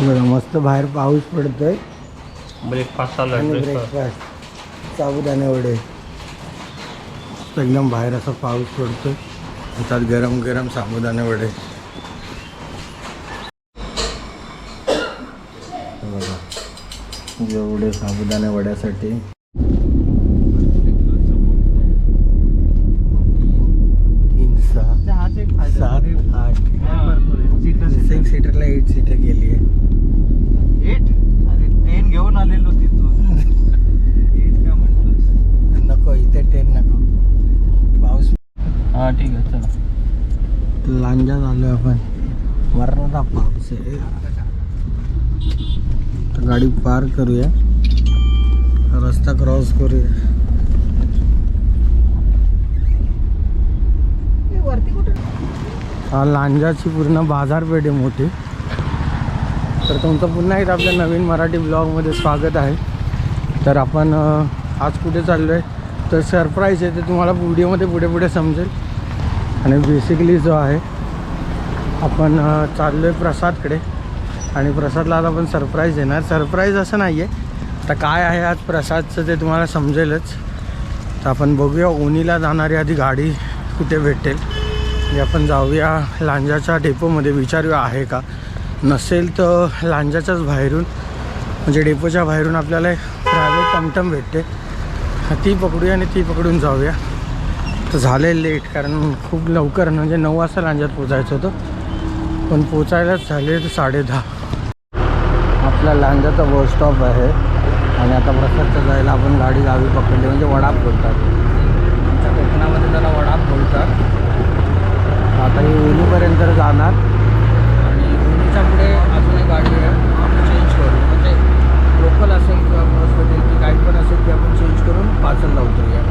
बघा मस्त बाहेर पाऊस पडतोय. ब्रेकफास्ट आणि ब्रेकफास्ट साबुदाणे वडे. एकदम बाहेर असा पाऊस पडतोय. त्यात गरम गरम साबुदाणे वडे. बघा एवढे साबुदाणे वड्यासाठी तीन सहा चहाचा एक फायदा सात आठ सीटर सिक्स सीटरला एट सीटर गेली आहे एट अरे टेन घेऊन आलेलो तिथून एट का म्हणतोस नको इथे ट्रेन नको पाऊस हा ठीक आहे चला लांजा झालो आपण मरणाचा पाऊस आहे तर गाडी पार करूया. रस्ता क्रॉस करूया. हा लांजाची पूर्ण बाजारपेठ आहे मोठी. तर तुमचं पुन्हा एकदा आपल्या नवीन मराठी ब्लॉगमध्ये स्वागत आहे. तर आपण आज कुठे चाललो आहे तर सरप्राईज आहे ते तुम्हाला व्हिडिओमध्ये पुढे पुढे समजेल. आणि बेसिकली जो आहे आपण चाललो आहे प्रसादकडे. आणि प्रसादला आता आपण सरप्राईज देणार सरप्राईज असं नाही आहे तर काय आहे आज प्रसादचं ते तुम्हाला समजेलच. तर आपण बघूया ओनीला जाणारी आधी गाडी कुठे भेटेल. म्हणजे आपण जाऊया लांजाच्या डेपोमध्ये. विचारूया आहे का? नसेल तर लांजाच्याच बाहेरून. म्हणजे डेपोच्या बाहेरून आपल्याला प्रायव्हेट टमटम भेटते. ती पकडूया आणि ती पकडून जाऊया. तर झाले लेट कारण खूप लवकर म्हणजे नऊ वाजता लांजात पोचायचं होतं. पण पोचायलाच झाले साडेदहा साडे दहा. आपला लांजाचा बस स्टॉप आहे. आणि आता प्रसादच्या जायला आपण गाडी गावी पकडली. म्हणजे वडाप बोलतात. आमच्या कोकणामध्ये त्याला वडाप बोलतात. आता ही उलीपर्यंत जाणार. आणि उलीच्या पुढे अजून एक गाडी आहे. आपण चेंज करू. म्हणजे लोकल असेल किंवा बस वगैरे की गाईड पण असेल की आपण चेंज करून पाचलला उतरूया.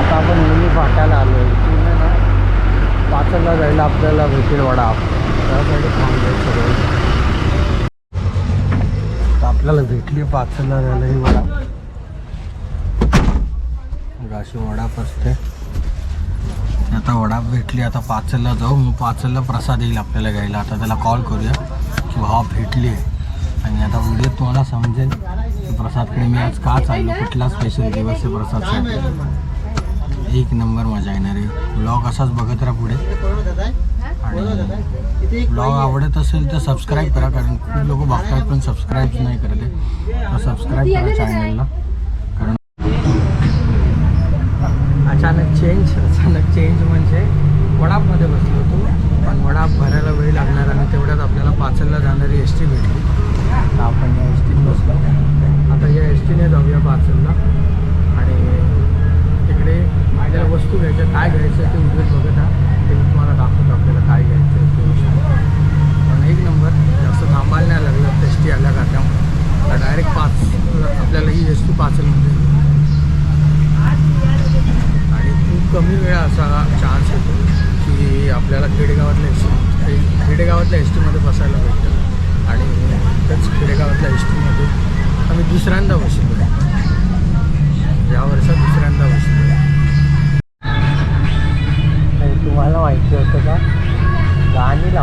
आता आपण उली फाट्याला आलो आहे. इथून ना पाचलला जायला आपल्याला भेटेल वडाप. त्यासाठी थांबलोय सगळं. आपल्याला भेटली पाचलला झालं ही वडा अशी वडाप असते आता वडा भेटली आता पाचलला जाऊ. मग पाचलला प्रसाद येईल आपल्याला घ्यायला. आता त्याला कॉल करूया की हा भेटली. आहे आणि आता व्हिडिओ तुम्हाला समजेल की प्रसादकडे मी आज का चाललो? कुठला स्पेशल दिवस आहे प्रसादसाठी? एक नंबर मजा येणार आहे. ब्लॉग असाच बघत राहा पुढे. आणि ब्लॉग आवडत असेल तर सबस्क्राईब करा कारण खूप लोक बघतात पण सबस्क्राईब नाही करत आहे. तर सबस्क्राईब करा चॅनलला कारण अचानक चेंज अचानक चेंज म्हणजे वडापमध्ये बसलो होतो. पण वडाप भरायला वेळ लागणार आणि तेवढ्यात आपल्याला पाचलला जाणारी एस टी भेटली. तर आपण या एस टीत बसलो. आता या एस टीने जाऊया पाचलला आणि त्या वस्तू घ्यायच्या काय घ्यायचं ते उद्योग बघत आहात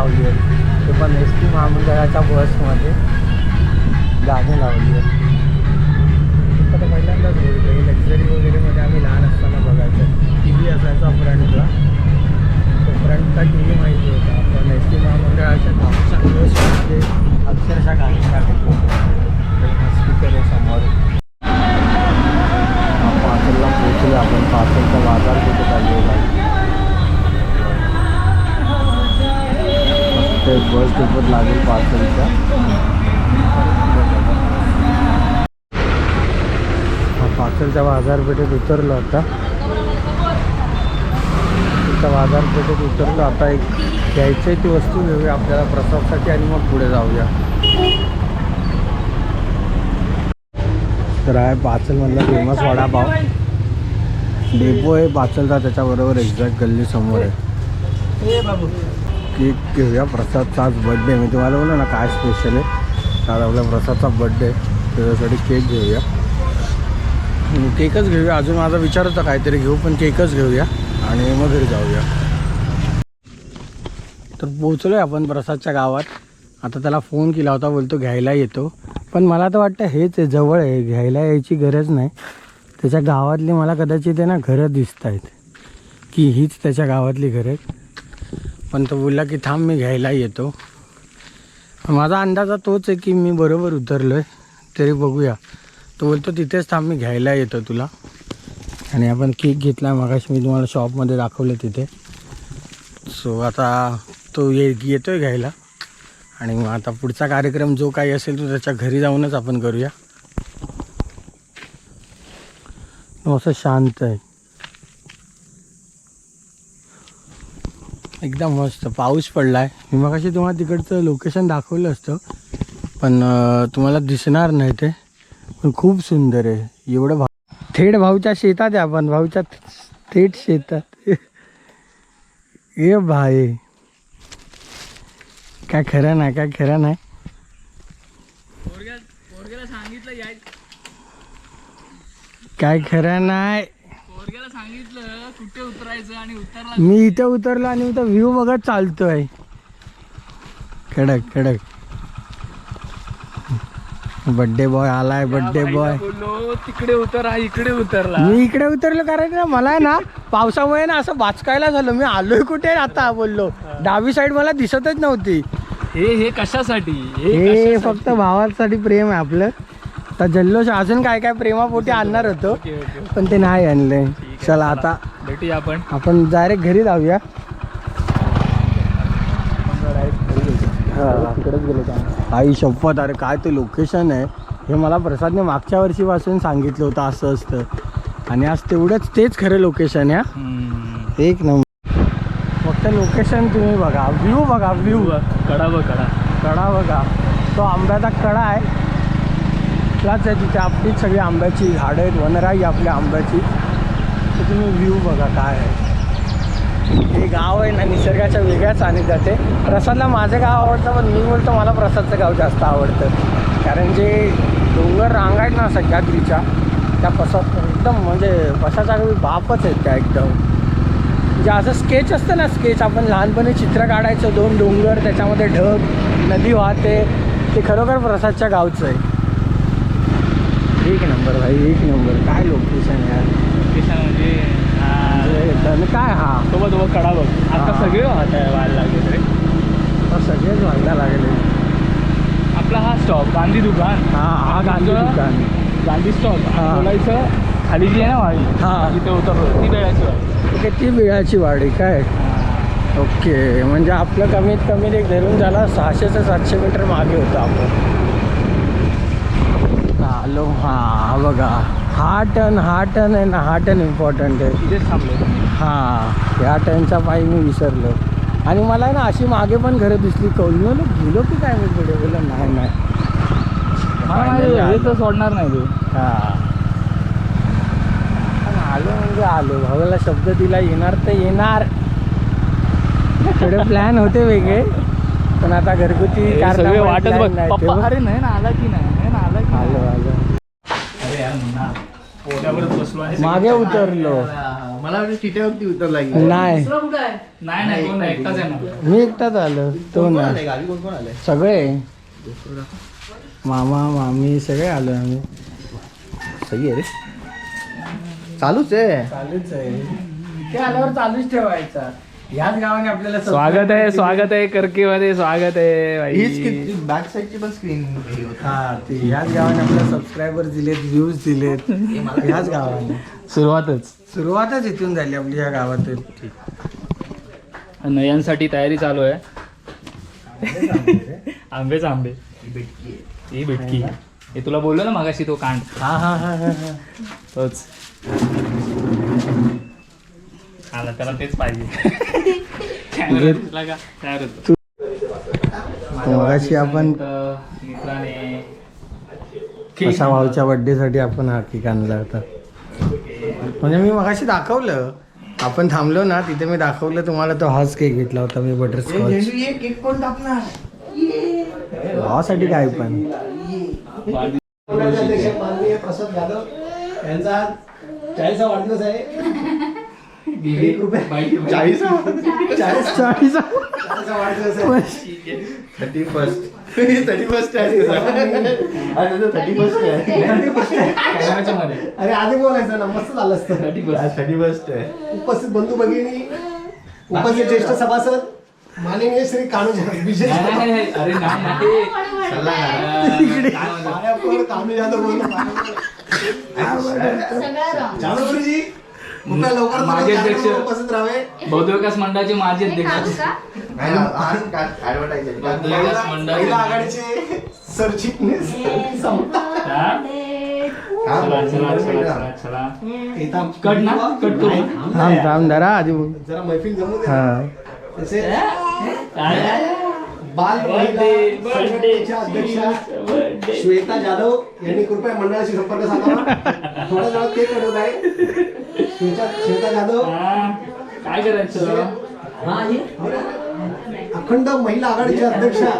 लावली आहेत ते पण एस टी महामंडळाच्या बसमध्ये गाणी लावली आहेत आता पहिल्यांदाच बघितलं. ही लक्झरी वगैरेमध्ये आम्ही लहान असताना बघायचं. टी व्ही असायचा फ्रंटला. तो फ्रंटचा टी व्ही माहिती होता. पण एस टी महामंडळाच्या गावच्या बसमध्ये अक्षरशः गाणी टाकतो स्पीकर आहे समोर. पाचलला पोचले आपण. पाचलचा बाजार कुठे चाललेला ते एक बस डिपोत लागेल पाचलचा हा पाचलच्या बाजारपेठेत उतरलो आता. त्या बाजारपेठेत उतरलो आता एक घ्यायची ती वस्तू घेऊया आपल्याला प्रसादसाठी आणि मग पुढे जाऊया. तर आहे पाचलमधला फेमस वडापाव. डेपो आहे पाचलचा त्याच्याबरोबर एक्झॅक्ट गल्ली समोर आहे. केक घेऊया प्रसादचा आज बड्डे मी तुम्हाला बोललो ना काय स्पेशल आहे? आज आपला प्रसादचा बड्डे त्याच्यासाठी केक घेऊया. केकच घेऊया. अजून माझा विचार होता काहीतरी घेऊ पण केकच घेऊया. आणि मग घरी जाऊया. तर पोचलो आहे आपण प्रसादच्या गावात. आता त्याला फोन केला होता बोलतो घ्यायला येतो. पण मला तर वाटतं हेच आहे जवळ आहे. घ्यायला यायची गरज नाही. त्याच्या गावातली मला कदाचित आहे ना घरं दिसत आहेत की हीच त्याच्या गावातली घरं आहेत. पण तो बोलला की थांब मी घ्यायला येतो. माझा अंदाजा तोच आहे की मी बरोबर उतरलो आहे तरी बघूया. तो बोलतो तिथेच थांब मी घ्यायला येतो तुला. आणि आपण केक घेतला. मगाशी मी तुम्हाला शॉपमध्ये दाखवलं तिथे. सो आता तो ये येतो आहे घ्यायला. आणि मग आता पुढचा कार्यक्रम जो काही असेल तो त्याच्या घरी जाऊनच आपण करूया. असं शांत आहे. एकदम मस्त. पाऊस पडला आहे मी मगाशी तुम्हाला तिकडचं लोकेशन दाखवलं असतं. पण तुम्हाला दिसणार नाही ते. पण खूप सुंदर आहे. एवढं भाव थेट भाऊच्या शेतात आहे आपण. भाऊच्या थेट शेतात. ए भाई काय खरं नाही काय खरं नाही. काय खरं नाही. सांगितलं कुठे उतरायचं आणि उतरला मी इथे उतरलो आणि इथं व्ह्यू बघत चालतोय. कडक कडक. बड्डे बॉय आलाय बड्डे बॉय बोललो तिकडे उतरा इकडे उतरला. मी इकडे उतरलो कारण ना मला आहे ना पावसामुळे ना असं बाचकायला झालं. मी आलोय कुठे आता बोललो. डावी साईड मला दिसतच नव्हती. हे हे कशासाठी? हे हे? फक्त भावासाठी प्रेम आहे आपलं. तर जल्लोष अजून काय काय प्रेमापोटी आणणार होतो पण ते नाही आणले. चला आता भेटूया आपण. आपण डायरेक्ट घरी जाऊया. आई शपथ अरे काय ते लोकेशन आहे. हे मला प्रसादने मागच्या वर्षीपासून सांगितलं होतं असं असतं. आणि आज तेवढंच तेच खरं लोकेशन आहे हा. एक नंबर. फक्त लोकेशन तुम्ही बघा व्ह्यू बघा व्ह्यू कडा बघ कडा कडा बघा. तो आंब्याचा कडा आहे. प्लस आहे तिथे? आपलीच सगळी आंब्याची झाडं आहेत वनराई आपल्या आंब्याची. तर तुम्ही व्ह्यू बघा काय आहे. हे गाव आहे ना निसर्गाच्या वेगळ्याच आणि जाते प्रसादला माझं गाव आवडतं पण मी बोलतो मला प्रसादचं गाव जास्त आवडतं. कारण जे डोंगर रांगा आहेत ना सह्याद्रीच्या त्या पसा एकदम म्हणजे पसाचा बापच आहेत त्या एकदम. म्हणजे असं स्केच असतं ना स्केच आपण लहानपणी चित्र काढायचं दोन डोंगर त्याच्यामध्ये ढग नदी वाहते. ते खरोखर प्रसादच्या गावचं आहे. एक नंबर भाई एक नंबर. काय लोकेशन यार? लोकेशन म्हणजे. म्हणजे काय हा? तो बघ तो बघ कडा बघ. आता. सगळे व्हायला लागले रे आता सगळेच व्हायला लागले. आपला हा स्टॉप गांधी दुकान. हा हा गांधी दुकान. गांधी स्टॉप. बोलायचं खाली जी आहे ना वाडी? हा. तिथे उतरलो. ती वेळाची वाडी. किती बिळाची वाडी काय? ओके. म्हणजे आपलं कमीत कमी एक धरून झाला सहाशे ते सातशे मीटर मागे होतं आपण. आलो हा बघा. हा टन हा टन आहे ना हा इम्पॉर्टंट आहे. तिथेच थांबलो हा या टनच्या पायी मी विसरलो. आणि मला ना अशी मागे पण घरं दिसली. कौल गेलो की काय मी पुढे? बोललो नाही नाही. मला माहिती आहे, हे तर सोडणार नाही तू. हा. आलो म्हणजे आलो. भावाला शब्द दिला येणार तर येणार. थोडे प्लॅन होते वेगळे. पण आता घरगुती तेव्हा- अरे नाही ना आला की नाही? आला आलो अरे मागे उतरलो. मला तिथे उतरला नाही. नाही नाही कोण नाही एकटाच आहे ना मी एकटाच आलो तो नाही. सगळे? मामा मामी सगळे आलो आम्ही. सही आहे रे. चालूच आहे. चालूच आहे. ते आल्यावर चालूच ठेवायचा. ह्याच गावाने आपल्याला स्वागत आहे स्वागत आहे करकीमध्ये स्वागत आहे हीच भाई किती बॅक साईडची पण स्क्रीन हा ते ह्याच गावाने आपल्याला सबस्क्रायबर दिलेत व्ह्यूज दिलेत. ह्याच गावाने. सुरुवातच. सुरुवातच इथून झाली आपली ह्या गावातून. नयांसाठी तयारी चालू आहे. आंबेच आंबे ही भेटकी हे तुला बोललो ना मागाशी तो कांड. हा हा हा हा हा. तोच. आला त्याला तेच पाहिजे. Camera दिसला का? तयार होतो. मगाशी आपण तर मित्राने भाऊच्या बर्थडे साठी आपण हा केक आणला होता. म्हणजे मी मगाशी दाखवलं. आपण थांबलो ना तिथे मी दाखवलं तुम्हाला तो हाच केक घेतला होता मी बटरस्कॉच केक कोण टाकणार? भावासाठी काय पण. प्रसाद जाधव यांचा चाळीसा वाढदिवस आहे. एक रुपये. चाळीस चाळीस. चाळीस. माझा वाढदिवस आहे. थर्टी फर्स्ट थर्टी फर्स्ट आहे. थर्टी फर्स्ट आहे. कॅमेराच्या मध्ये. अरे आधी बोलायचं ना मस्त झालं असतं. थर्टी फर्स्ट आहे. उपस्थित बंधू भगिनी उपस्थित ज्येष्ठ सभासद माननीय श्री कानू नाही. अरे नाही पाया पड, कानू जाधव जाधवजी माझे अध्यक्ष. बौद्ध विकास मंडळाचे माजी अध्यक्ष. विकास महिला मंडळ. आघाडीचे सरचिटणीस. कट ना कट करू ना? थांब थांब जरा आधी. जरा मैफिल जमू दे. हा. तसे काय? बाल संघटनेच्या अध्यक्षा. श्वेता जाधव यांनी कृपया मंडळाशी संपर्क साधावा. थोड्या वेळात ते कडवत आहे श्वेता श्वेता जाधव. हा, काय करायचं? अखंड महिला आघाडीच्या अध्यक्षा.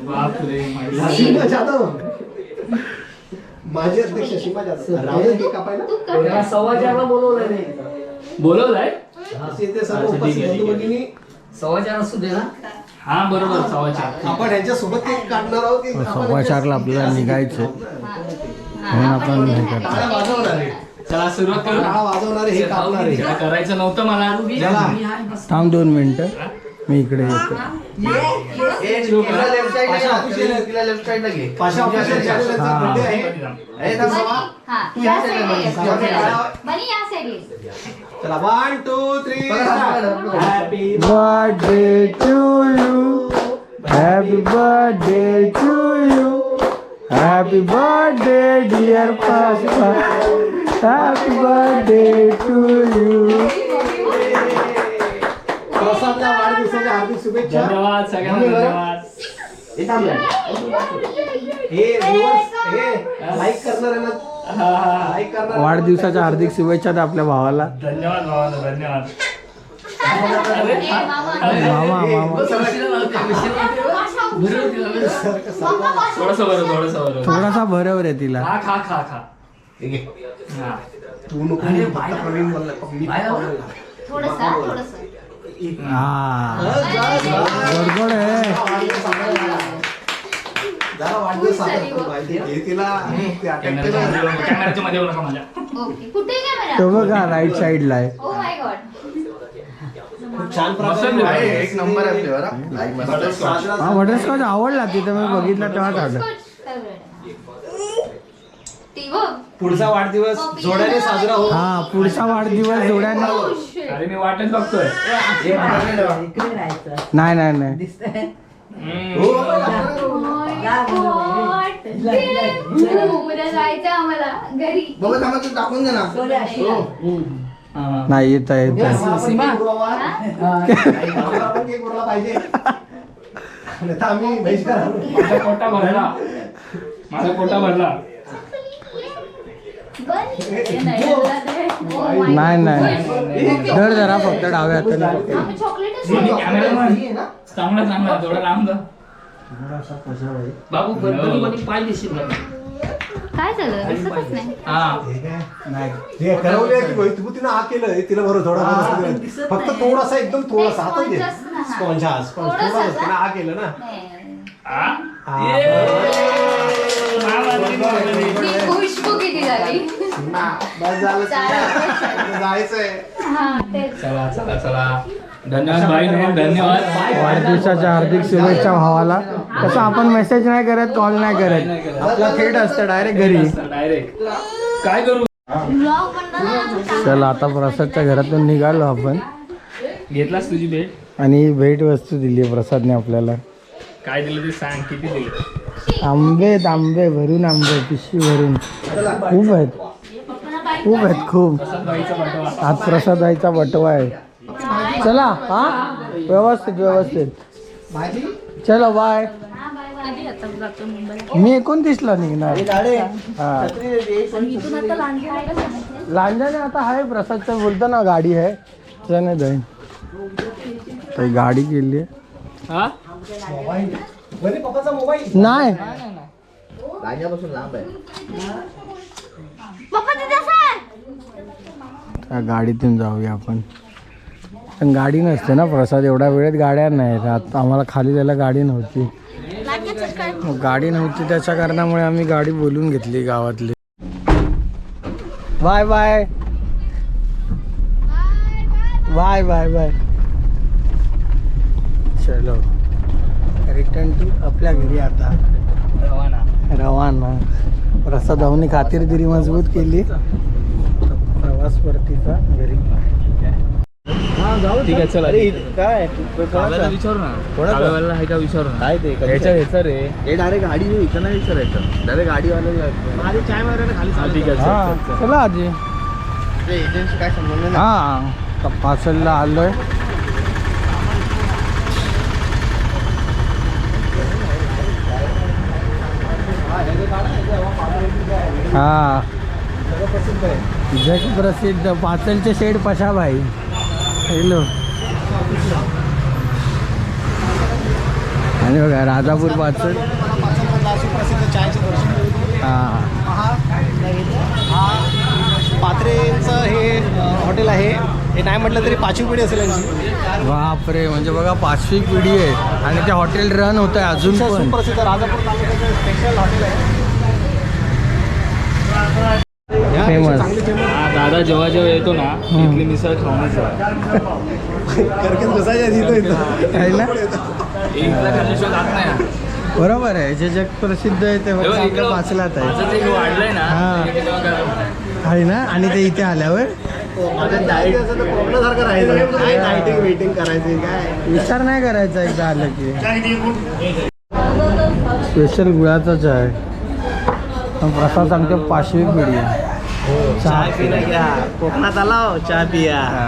बापरे. सीमा जाधव. माजी अध्यक्ष सीमा जाधव. राहू दे केक कापायला? बोलवलंय असे ते सर्व अच्छा, ठीक उपस्थित आहे, बंधू ठीक आहे. हा बरोबर सव्वाच्या आपण यांच्या सोबत केक काढणार आहोत की आपण सव्वा चारला आपल्याला निघायचं म्हणून आपण हे करतो टाळ्या वाजवणार आहे चला सुरुवात करू. टाळा वाजवणार आहे हे कापणार आहे. हे करायचं नव्हतं मला. चला. थांब दोन मिनिटं. मी इकडे येतो. लेफ्ट साईडला घे पाशा ऑफिसर चॅनलचा हा. बर्थडे आहे ए, थांब बाबा. तू ह्या side ला बस. बनी या साईडला चला one two three to you happy birthday to you happy birthday dear papa happy birthday to you प्रसादला वाढदिवसाच्या हार्दिक शुभेच्छा. धन्यवाद सगळ्यांना धन्यवाद. ए, थांब ना. हे viewers, हे लाईक करणाऱ्यांना. लाईक करणार वाढदिवसाच्या हार्दिक शुभेच्छा द्या आपल्या भावाला. धन्यवाद भावाला धन्यवाद. मामा. मामा मामा थोडस बरं थोडस बरं थोडासा भरव रे तिला खा खा खा खा घे. तू नको प्रवीण. हा. गडबड आहे. हे ते बघा राईट साईडला आहे एक नंबर आहे फ्लेवर हा. बटरस्कॉच आवडला तिथं मी बघितला तेव्हाच आलं ती बघ. पुढचा वाढदिवस जोड्याने साजरा हो हा पुढचा वाढदिवस जोड्यांना Oh. अरे मी वाटच बघतोय. हे. नाही नाही नाही. हो. Oh. ते- उद्या जायचं आम्हाला घरी. बाबा थांबा तू टाकून दे ना. हा. नाही येत आहे येत नाही तर आम्ही बहिष्कार आणू. माझा कोटा भरला. माझा कोटा भरला. बन. हे नाही, धर जरा फक्त डाव्या हाताने पकड. आम्ही चॉकलेटच मी खातो. कॅमेरामॅन चांगला चांगला. थोडा लांब बाबू गणपती मध्ये पाय दिसेल काय झालं दिसतच नाही हा हे काय? नाही. हे ठरवलंय की भाई तू तिनं हा केलं तिला बरोबर थोडा फक्त थोडासा एकदम थोडासा हातात दे स्पॉन्जच ना. स्पॉन्ज हा स्पॉन्ज थोडासा थोडासा का? तिनं हा केलं ना नाही. हा? हा. मामाची मामाची. ती खुशबू किती झाली बस झालं चालेल. जायचंय हा तेच चला चला चला धन्यवाद भाई धन्यवाद. वाढदिवसाच्या हार्दिक शुभेच्छा भावाला. तसं आपण मेसेज नाही करत कॉल नाही करत. आपला थेट असतं डायरेक्ट घरी. डायरेक्ट काय करू? चला आता प्रसादच्या घरातून निघालो आपण. घेतलास तुझी भेट? आणि भेट वस्तू दिली आहे प्रसादने आपल्याला. काय दिलं ते सांग किती दिलं? आंबे आंबे भरून आंबे पिशवी भरून. खूप आहेत. खूप आहेत खूप. आज प्रसाद आईचा बटवा आहे. चला हा? व्यवस्थित व्यवस्थित. भाजी चलो बाय मी एकोणतीसला निघणार. हा. लांजाने आता आहे प्रसादचं बोलतो ना गाडी आहे. त्याने जाईन. तर गाडी हा? मोबाईल नाही त्या गाडीतून जाऊया आपण. पण गाडी नसते ना प्रसाद. एवढ्या वेळेत गाड्या नाहीत. आता आम्हाला खाली जायला गाडी नव्हती. मग गाडी नव्हती त्याच्या कारणामुळे आम्ही गाडी बोलून घेतली गावातली. Bye bye. Bye bye bye. चलो. रिटर्न टू आपल्या घरी आता. रवाना. रवाना. प्रसाद भाऊनी खातिरगिरी मजबूत केली. प्रवास परतीचा घरी. ठीक आहे चला. काय? विचारू ना. आहे का विचारू ना. काय ते? ह्याच्या ह्याचं रे. हे डायरेक्ट गाडी इथं नाही विचारायचं. डायरेक्ट गाडीवाला आधी चाय वगैरे खाली ठीक आहे चल, हा आजी काय संबंध हा पाचलला आलोय. हा. प्रसिद्ध पाचलचे शेड पशाबाई हॅलो. आणि बघा राजापूर पाचल हा. हा पात्रेचं हे हॉटेल आहे. हे नाही म्हटलं तरी पाचवी पिढी असेल यांची. बापरे म्हणजे बघा पाचवी पिढी आहे. आणि ते हॉटेल रन होत आहे अजून सुप्रसिद्ध राजापूर स्पेशल हॉटेल आहे या, Famous. चांगली famous. हा, दादा जेव्हा जेव्हा येतो ना इथली मिसळ खाऊनच. आहे बरोबर आहे. जे जग प्रसिद्ध आहे ते पाचलात आहे. वाढलंय ना हा. आहे ना? आणि ते इथे आल्यावर? विचार नाही करायचा एकदा आलं की. स्पेशल गुळाचाच आहे. पण प्रसाद आमच्या पाचवी पिढी आहे चहा पिला घ्या कोकणात आला हो, चहा पिया हा.